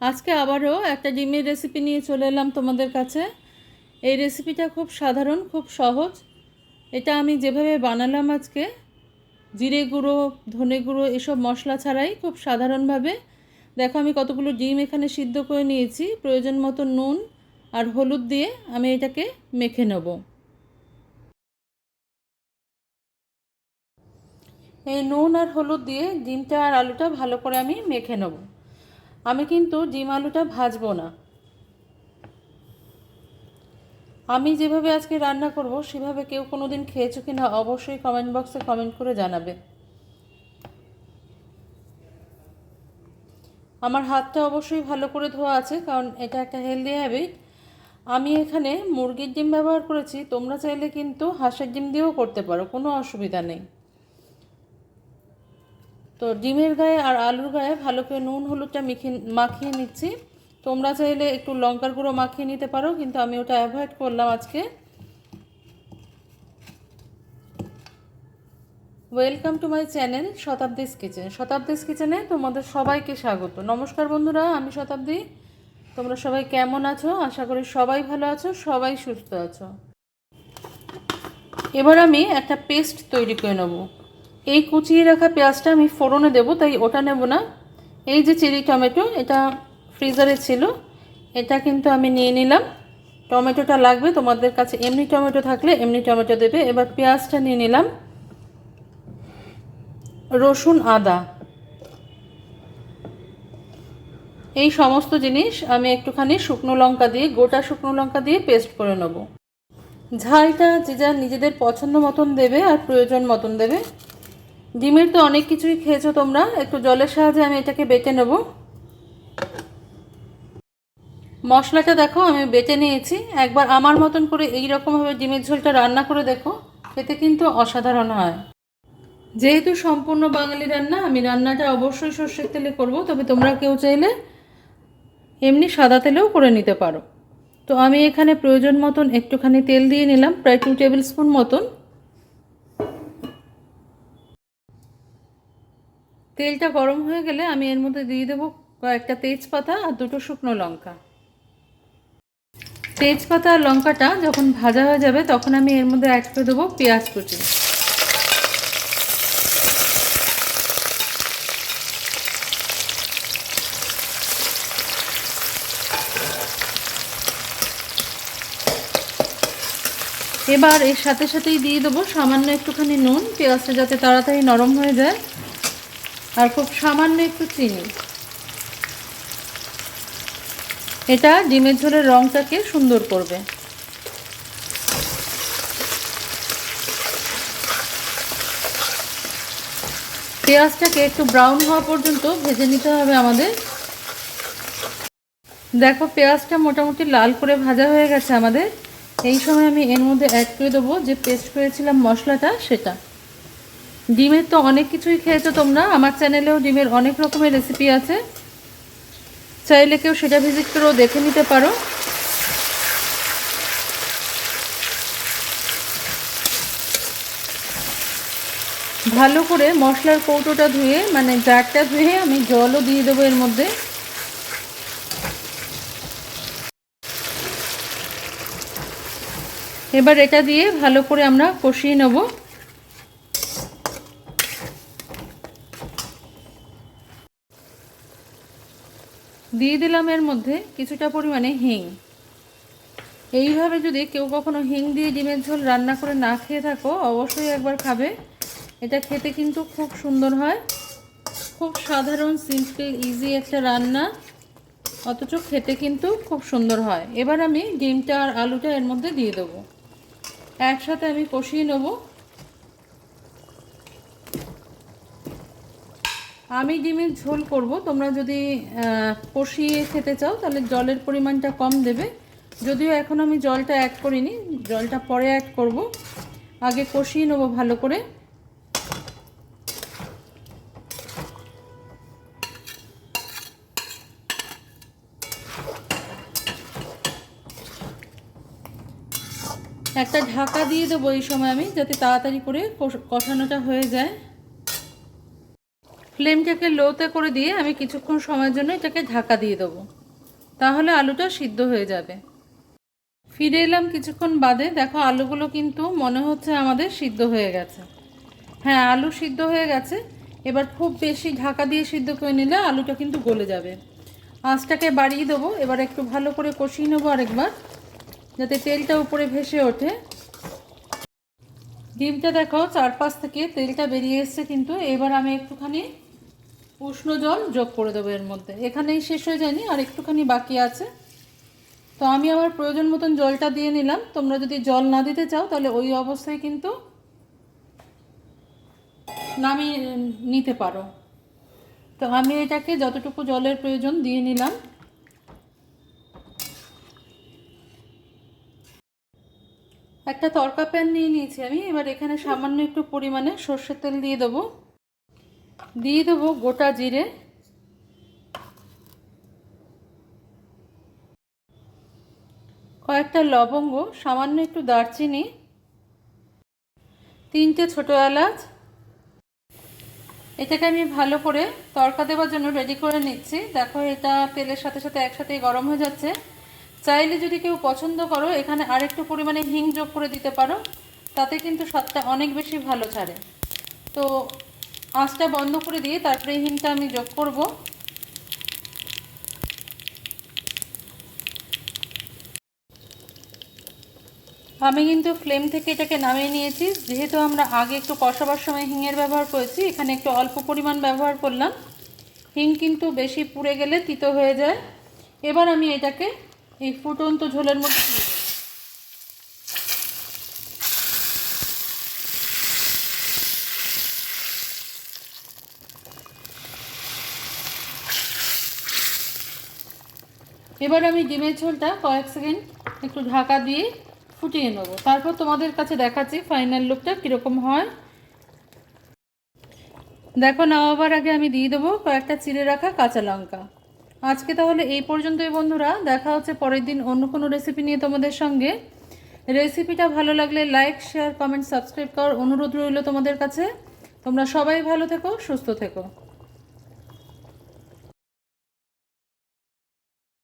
আজকে আবারও একটা ডিমের রেসিপি নিয়ে চলে এলাম তোমাদের কাছে। এই রেসিপিটা খুব সাধারণ, খুব সহজ। এটা আমি যেভাবে বানালাম আজকে, জিরে গুঁড়ো, ধনে গুঁড়ো, এসব মশলা ছাড়াই খুব সাধারণভাবে। দেখো, আমি কতগুলো ডিম এখানে সিদ্ধ করে নিয়েছি। প্রয়োজন মতো নুন আর হলুদ দিয়ে আমি এটাকে মেখে নেব। এই নুন আর হলুদ দিয়ে ডিমটা আর আলুটা ভালো করে আমি মেখে নেব। আমি কিন্তু ডিম আলুটা ভাজবো না। আমি যেভাবে আজকে রান্না করব, সেভাবে কেউ কোনো দিন খেয়েছো কি না অবশ্যই কমেন্ট বক্সে কমেন্ট করে জানাবে। আমার হাতটা অবশ্যই ভালো করে ধোয়া আছে, কারণ এটা একটা হেলদি হ্যাবিট আমি এখানে মুরগির ডিম ব্যবহার করেছি, তোমরা চাইলে কিন্তু হাঁসের ডিম দিয়েও করতে পারো, কোনো অসুবিধা নেই। তো ডিমের গায়ে আর আলুর গায়ে ভালো করে নুন, হলুদটা মিখিয়ে মাখিয়ে নিচ্ছি। তোমরা চাইলে একটু লঙ্কার গুঁড়ো মাখিয়ে নিতে পারো, কিন্তু আমি ওটা অ্যাভয়েড করলাম আজকে। Welcome to my channel Shatabdi's kitchen Shatabdi's কিচেনে তোমাদের সবাইকে স্বাগত। নমস্কার বন্ধুরা, আমি শতাব্দী তোমরা সবাই কেমন আছো? আশা করি সবাই ভালো আছো, সবাই সুস্থ আছো। এবার আমি একটা পেস্ট তৈরি করে নেব। এই কুচিয়ে রাখা পেঁয়াজটা আমি ফোড়নে দেবো, তাই ওটা নেব না। এই যে চিলি টমেটো, এটা ফ্রিজারে ছিল, এটা কিন্তু আমি নিয়ে নিলাম। টমেটোটা লাগবে তোমাদের কাছে, এমনি টমেটো থাকলে এমনি টমেটো দেবে। এবার পেঁয়াজটা নিয়ে নিলাম। রসুন আদা। এই সমস্ত জিনিস আমি একটুখানি শুকনো লঙ্কা দিয়ে, গোটা শুকনো লঙ্কা দিয়ে পেস্ট করে নেব। ঝালটা যে যার নিজেদের পছন্দ মতন দেবে আর প্রয়োজন মতন দেবে। ডিমের তো অনেক কিছুই খেয়েছো তোমরা, একটু জলের সাহায্যে আমি এটাকে বেটে নেব। মশলাটা দেখো, আমি বেটে নিয়েছি। একবার আমার মতন করে এই রকমভাবে ডিমের ঝোলটা রান্না করে দেখো, খেতে কিন্তু অসাধারণ হয়। যেহেতু সম্পূর্ণ বাঙালি রান্না, আমি রান্নাটা অবশ্যই সর্ষের তেলে করব, তবে তোমরা কেউ চাইলে এমনি সাদা তেলেও করে নিতে পারো। তো আমি এখানে প্রয়োজন মতন একটুখানি তেল দিয়ে নিলাম, প্রায় টু টেবিল স্পুন মতন। তেলটা গরম হয়ে গেলে আমি এর মধ্যে দিয়ে দেবো কয়েকটা তেজপাতা আর দুটো শুকনো লঙ্কা। তেজপাতা আর লঙ্কাটা যখন ভাজা হয়ে যাবে, তখন আমি এর মধ্যে অ্যাড করে দেবো পেঁয়াজ কুচি। এবার এর সাথে সাথেই দিয়ে দেবো সামান্য একটুখানি নুন। পেঁয়াজটা যাতে তাড়াতাড়ি নরম হয়ে যায়। আর খুব সামান্য একটু চিনি। এটা ডিমের ঝোলের রঙটাকে সুন্দর করবে। পেঁয়াজটাকে একটু ব্রাউন হওয়া পর্যন্ত ভেজে নিতে হবে আমাদের। দেখো, পেঁয়াজটা মোটামুটি লাল করে ভাজা হয়ে গেছে আমাদের। এই সময় আমি এর মধ্যে অ্যাড করে দেবো যে পেস্ট করেছিলাম মশলাটা, সেটা। ডিমের তো অনেক কিছুই খেয়েছো তোমরা। আমার চ্যানেলেও ডিমের অনেক রকমের রেসিপি আছে। চাইলে কেউ সেটা ভিজিট করেও দেখে নিতে পারো। ভালো করে মশলার কৌটোটা ধুয়ে মানে জারটা ধুয়ে আমি জলও দিয়ে দেবো এর মধ্যে। এবার এটা দিয়ে ভালো করে আমরা কষিয়ে নেব। দিয়ে দিলাম এর মধ্যে কিছুটা পরিমাণে হিং। এইভাবে যদি কেউ কখনো হিং দিয়ে ডিমের ঝোল রান্না করে না খেয়ে থাকো, অবশ্যই একবার খাবে। এটা খেতে কিন্তু খুব সুন্দর হয়। খুব সাধারণ সিম্পল ইজি একটা রান্না। অথচ খেতে কিন্তু খুব সুন্দর হয়। এবার আমি ডিমটা আর আলুটা এর মধ্যে দিয়ে দেবো। একসাথে আমি কষিয়ে নেব। আমি ডিমের ঝোল করব। তোমরা যদি কষিয়ে খেতে চাও, তাহলে জলের পরিমাণটা কম দেবে। যদিও এখন আমি জলটা অ্যাড করিনি, জলটা পরে অ্যাড করব। আগে কষিয়ে নেব ভালো করে। একটা ঢাকা দিয়ে দেবো এই সময় আমি, যাতে তাড়াতাড়ি করে কষানোটা হয়ে যায়। ফ্লেমটাকে লোতে করে দিয়ে আমি কিছুক্ষণ সময়ের জন্য এটাকে ঢাকা দিয়ে দেবো। তাহলে আলুটা সিদ্ধ হয়ে যাবে। ফিরে এলাম কিছুক্ষণ বাদে। দেখো, আলুগুলো কিন্তু মনে হচ্ছে আমাদের সিদ্ধ হয়ে গেছে। হ্যাঁ আলু সিদ্ধ হয়ে গেছে। এবার খুব বেশি ঢাকা দিয়ে সিদ্ধ করে নিলে আলুটা কিন্তু গলে যাবে। আঁচটাকে বাড়িয়ে দেবো। এবার একটু ভালো করে কষিয়ে নেব আরেকবার, যাতে তেলটা উপরে ভেসে ওঠে। ডিমটা দেখো, চারপাশ থেকে তেলটা বেরিয়ে এসছে কিন্তু। এবার আমি একটুখানি উষ্ণ জল যোগ করে দেবো এর মধ্যে। এখানেই শেষ হয়ে যায়নি, আর একটুখানি বাকি আছে। তো আমি আমার প্রয়োজন মতন জলটা দিয়ে নিলাম। তোমরা যদি জল না দিতে চাও, তাহলে ওই অবস্থায় কিন্তু নামিয়ে নিতে পারো। তো আমি এটাকে যতটুকু জলের প্রয়োজন দিয়ে নিলাম। একটা তরকা প্যান নিয়ে নিয়েছি আমি। এবার এখানে সামান্য একটু পরিমাণে সর্ষের তেল দিয়ে দেবো। দিয়ে দেবো গোটা জিরে। কয়েকটা লবঙ্গ, সামান্য একটু দারচিনি, তিনটে ছোটো এলাচ। এটাকে আমি ভালো করে তড়কা দেওয়ার জন্য রেডি করে নিচ্ছি। দেখো এটা তেলের সাথে সাথে একসাথে গরম হয়ে যাচ্ছে। চাইলে যদি কেউ পছন্দ করো, এখানে আরেকটু পরিমাণে হিং যোগ করে দিতে পারো, তাতে কিন্তু স্বাদটা অনেক বেশি ভালো ছাড়ে। তো আঁচটা বন্ধ করে দিয়ে তারপরে হিংটা আমি যোগ করব। আমি কিন্তু ফ্লেম থেকে এটাকে নামিয়ে নিয়েছি। যেহেতু আমরা আগে একটু কষাবার সময় হিঙের ব্যবহার করেছি, এখানে একটু অল্প পরিমাণ ব্যবহার করলাম। হিং কিন্তু বেশি পুড়ে গেলে তিতো হয়ে যায়। এবার আমি এটাকে এই ফুটন্ত ঝোলের মধ্যে দিয়ে এবার আমি ডিমের ঝোলটা কয়েক সেকেন্ড একটু ঢাকা দিয়ে ফুটিয়ে নেব। তারপর তোমাদের কাছে দেখাচ্ছি ফাইনাল লুকটা কীরকম হয়। দেখো নামাবার আগে আমি দিয়ে দেবো কয়েকটা চিড়ে রাখা কাঁচা লঙ্কা। আজকে তাহলে এই পর্যন্তই বন্ধুরা। দেখা হচ্ছে পরের দিন অন্য কোনো রেসিপি নিয়ে তোমাদের সঙ্গে। রেসিপিটা ভালো লাগলে লাইক শেয়ার কমেন্ট সাবস্ক্রাইব করার অনুরোধ রইল তোমাদের কাছে। তোমরা সবাই ভালো থেকো, সুস্থ থেকো।